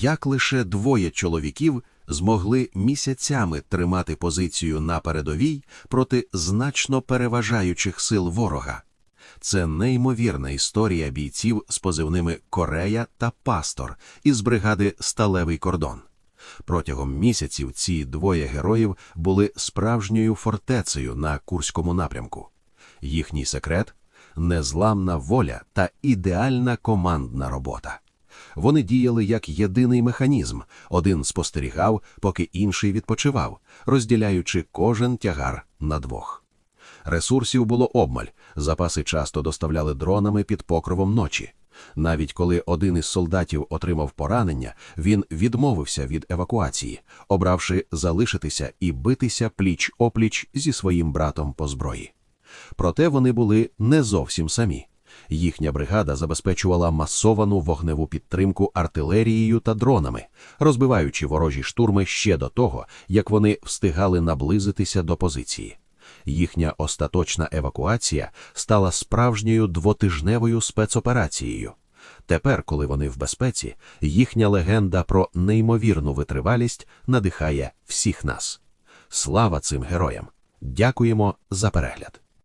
як лише двоє чоловіків змогли місяцями тримати позицію на передовій проти значно переважаючих сил ворога. Це неймовірна історія бійців з позивними Корея та Пастор із бригади Сталевий кордон. Протягом місяців ці двоє героїв були справжньою фортецею на Курському напрямку. Їхній секрет незламна воля та ідеальна командна робота. Вони діяли як єдиний механізм, один спостерігав, поки інший відпочивав, розділяючи кожен тягар на двох. Ресурсів було обмаль, запаси часто доставляли дронами під покровом ночі. Навіть коли один із солдатів отримав поранення, він відмовився від евакуації, обравши залишитися і битися пліч опліч зі своїм братом по зброї. Проте вони були не зовсім самі. Їхня бригада забезпечувала масовану вогневу підтримку артилерією та дронами, розбиваючи ворожі штурми ще до того, як вони встигали наблизитися до позиції. Їхня остаточна евакуація стала справжньою двотижневою спецоперацією. Тепер, коли вони в безпеці, їхня легенда про неймовірну витривалість надихає всіх нас. Слава цим героям! Дякуємо за перегляд!